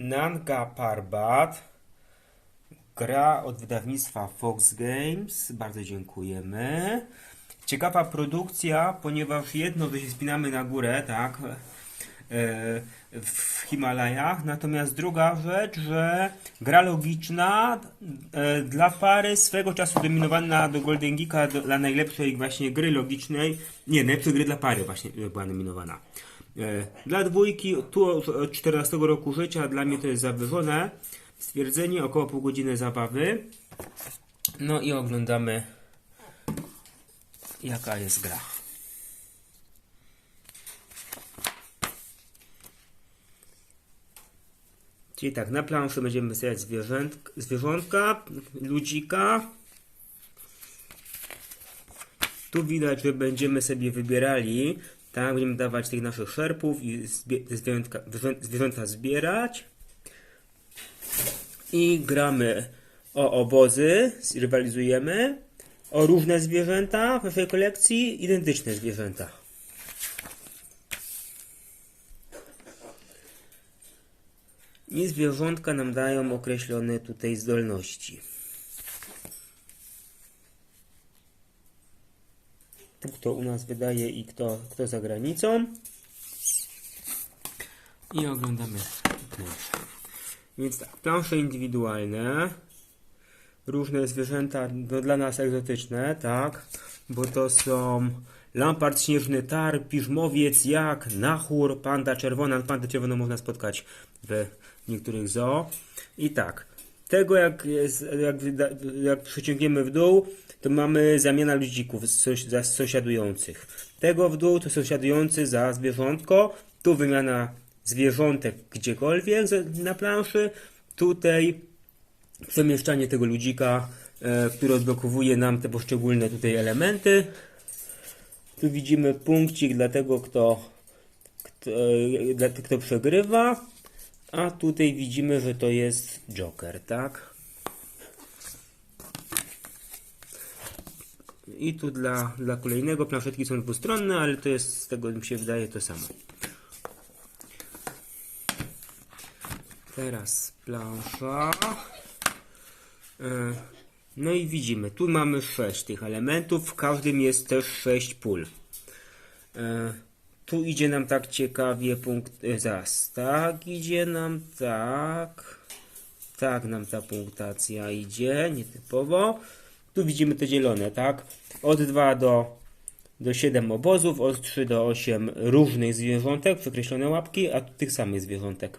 Nanga Parbat. Gra od wydawnictwa Fox Games. Bardzo dziękujemy. Ciekawa produkcja, ponieważ jedno, to się spinamy na górę, tak, e, w Himalajach, natomiast druga rzecz, że gra logiczna e, dla pary swego czasu dominowana do Golden Geeka dla najlepszej właśnie gry logicznej, nie, najlepszej gry dla pary właśnie była nominowana. E, Dla dwójki, tu od 14 roku życia, dla mnie to jest zawyżone stwierdzenie, około pół godziny zabawy. No i oglądamy jaka jest gra. Czyli tak, na planszy będziemy wystawiać zwierzęt, zwierzątka, ludzika. Tu widać, że będziemy sobie wybierali, tak, będziemy dawać tych naszych szerpów i te zwierzęta zbierać. I gramy o obozy, rywalizujemy. O różne zwierzęta w naszej kolekcji, identyczne zwierzęta. I zwierzątka nam dają określone tutaj zdolności. Kto u nas wydaje i kto, kto za granicą. I oglądamy planszę. Więc tak, plansze indywidualne. Różne zwierzęta, no dla nas egzotyczne, tak? Bo to są lampart śnieżny tar, piżmowiec, jak, nachór, panda czerwona. Pandę czerwoną można spotkać w niektórych zoo. I tak, tego jak, jak, jak przyciągniemy w dół, to mamy zamiana ludzików za sąsiadujących. Tego w dół to sąsiadujący za zwierzątko. Tu wymiana zwierzątek gdziekolwiek na planszy. Tutaj przemieszczanie tego ludzika, e, który odblokowuje nam te poszczególne tutaj elementy. Tu widzimy punkcik dla tego, kto, kto, e, kto przegrywa. A tutaj widzimy, że to jest Joker, tak? I tu dla, dla kolejnego planszetki są dwustronne, ale to jest z tego mi się wydaje to samo. Teraz plansza. E, No i widzimy, tu mamy 6 tych elementów, w każdym jest też 6 pól. Tu idzie nam tak ciekawie punkt, e, zaraz, tak idzie nam, tak, tak nam ta punktacja idzie, nietypowo. Tu widzimy te zielone, tak, od 2 do, do 7 obozów, od 3 do 8 różnych zwierzątek, przekreślone łapki, a tu tych samych zwierzątek.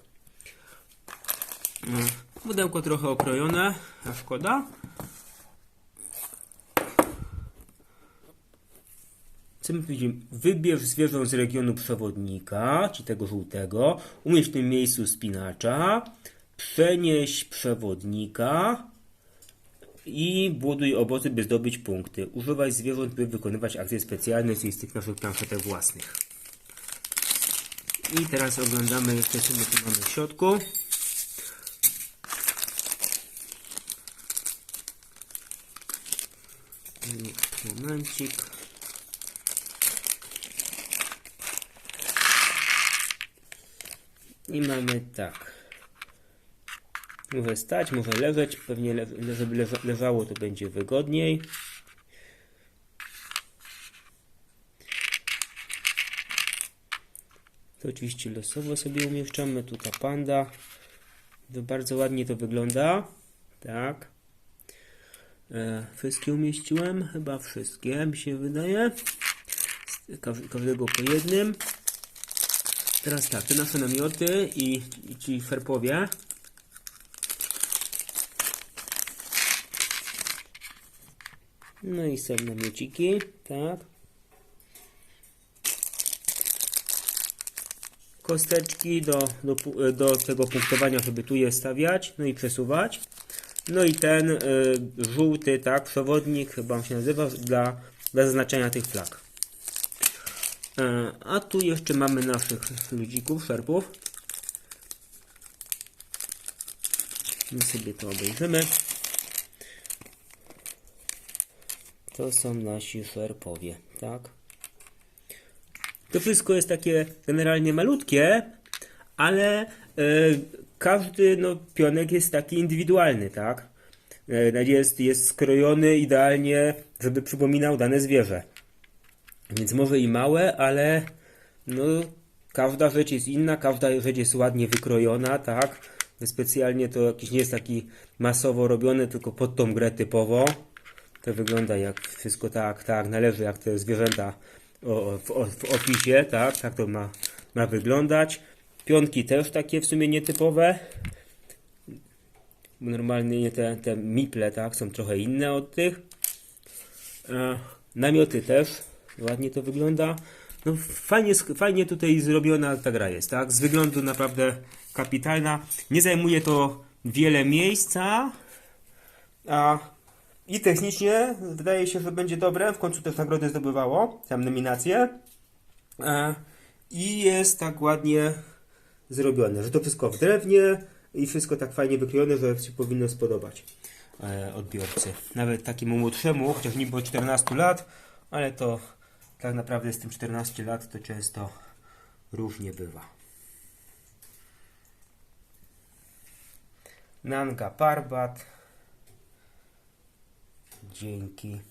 Mm, Pudełko trochę okrojone, a szkoda. Co my? Wybierz zwierzę z regionu przewodnika, czy tego żółtego. Umieść w tym miejscu spinacza. Przenieś przewodnika. I buduj obozy, by zdobyć punkty. Używaj zwierząt, by wykonywać akcje specjalne, z tych naszych planszetek własnych. I teraz oglądamy jeszcze, co mamy w środku. Momencik. I mamy tak. Może stać, może leżeć. Pewnie, le, żeby leża, leżało, to będzie wygodniej. To oczywiście losowo sobie umieszczamy. Tu ta panda. To bardzo ładnie to wygląda. Tak. E, wszystkie umieściłem? Chyba wszystkie, mi się wydaje. Każdego po jednym. Teraz tak, te nasze namioty i, i ci ferpowie. No i są namiociki, tak. Kosteczki do, do, do tego punktowania, żeby tu je stawiać, no i przesuwać. No i ten y, żółty, tak, przewodnik, chyba on się nazywa, dla, dla zaznaczenia tych flag. E, A tu jeszcze mamy naszych ludzików, szerpów. My sobie to obejrzymy. To są nasi szerpowie, tak? To wszystko jest takie generalnie malutkie, ale e, każdy no, pionek jest taki indywidualny, tak? E, Jest, jest skrojony idealnie, żeby przypominał dane zwierzę. Więc może i małe, ale no, każda rzecz jest inna, każda rzecz jest ładnie wykrojona, tak? Specjalnie to jakiś nie jest taki masowo robione, tylko pod tą grę typowo. To wygląda jak wszystko tak, tak należy, jak te zwierzęta o, w, o, w opisie, tak? Tak to ma, ma wyglądać. Pionki też takie w sumie nietypowe. Normalnie te, te miple, tak, są trochę inne od tych. E, namioty też, ładnie to wygląda. No fajnie, fajnie tutaj zrobiona ta gra jest, tak? Z wyglądu naprawdę kapitalna. Nie zajmuje to wiele miejsca, a i technicznie wydaje się, że będzie dobre. W końcu też nagrody zdobywało, tam nominacje. E, I jest tak ładnie zrobione, że to wszystko w drewnie i wszystko tak fajnie wykrojone, że się powinno spodobać e, odbiorcy. Nawet takiemu młodszemu, chociaż nie było 14 lat, ale to tak naprawdę z tym 14 lat to często różnie bywa. Nanga Parbat. Dzięki.